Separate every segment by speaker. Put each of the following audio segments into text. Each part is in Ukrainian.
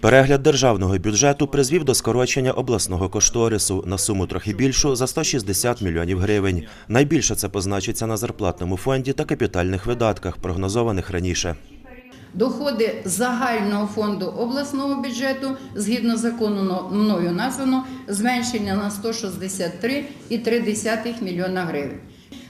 Speaker 1: Перегляд державного бюджету призвів до скорочення обласного кошторису на суму трохи більшу за 160 мільйонів гривень. Найбільше це позначиться на зарплатному фонді та капітальних видатках, прогнозованих раніше.
Speaker 2: Доходи загального фонду обласного бюджету згідно закону мною названо зменшення на 163,3 мільйона гривень.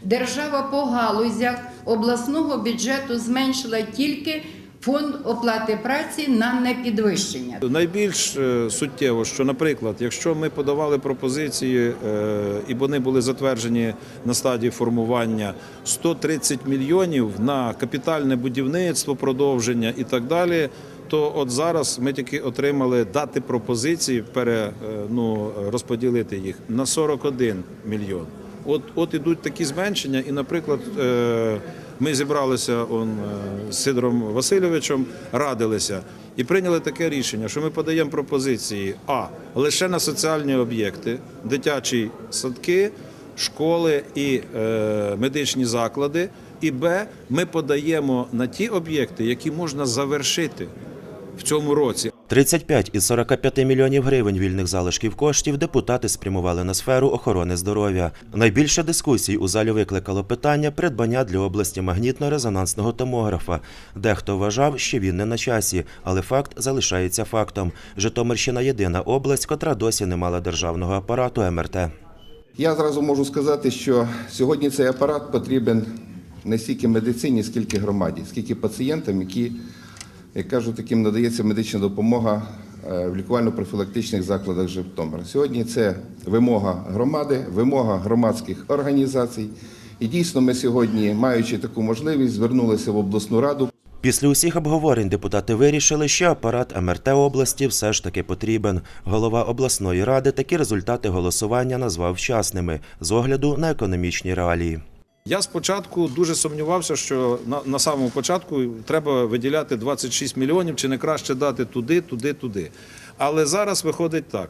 Speaker 2: Держава по галузях обласного бюджету зменшила тільки фонд оплати праці на непідвищення.
Speaker 3: Найбільш е, суттєво, що, наприклад, якщо ми подавали пропозиції е, і вони були затверджені на стадії формування 130 мільйонів на капітальне будівництво, продовження і так далі. То от зараз ми тільки отримали дати пропозиції пере, е, ну, розподілити їх на 41 мільйон. От, от ідуть такі зменшення, і, наприклад, е, ми зібралися он, е, з Сидором Васильовичем, радилися і прийняли таке рішення, що ми подаємо пропозиції а лише на соціальні об'єкти, дитячі садки, школи і е, медичні заклади. І Б, ми подаємо на ті об'єкти, які можна завершити в цьому році.
Speaker 1: 35 із 45 мільйонів гривень вільних залишків коштів депутати спрямували на сферу охорони здоров'я. Найбільше дискусій у залі викликало питання придбання для області магнітно-резонансного томографа. Дехто вважав, що він не на часі, але факт залишається фактом. Житомирщина єдина область, котра досі не мала державного апарату МРТ.
Speaker 4: Я зразу можу сказати, що сьогодні цей апарат потрібен не стільки медицині, скільки громаді, скільки пацієнтам, які, як кажуть, таким надається медична допомога е, в лікувально-профілактичних закладах Житомира. Сьогодні це вимога громади, вимога громадських організацій. І дійсно ми сьогодні, маючи таку можливість, звернулися в обласну раду.
Speaker 1: Після усіх обговорень депутати вирішили, що апарат МРТ області все ж таки потрібен. Голова обласної ради такі результати голосування назвав вчасними з огляду на економічні реалії.
Speaker 3: Я спочатку дуже сумнівався, що на, на самому початку треба виділяти 26 мільйонів, чи не краще дати туди, туди, туди. Але зараз виходить так.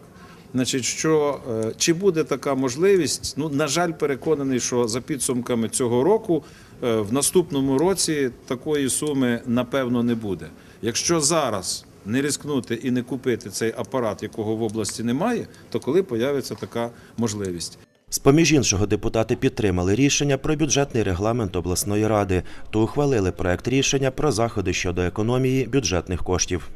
Speaker 3: Значить, що е, чи буде така можливість? Ну, на жаль, переконаний, що за підсумками цього року е, в наступному році такої суми напевно не буде. Якщо зараз не ризикнути і не купити цей апарат, якого в області немає, то коли появиться така можливість?
Speaker 1: З-поміж іншого, депутати підтримали рішення про бюджетний регламент обласної ради та ухвалили проект рішення про заходи щодо економії бюджетних коштів.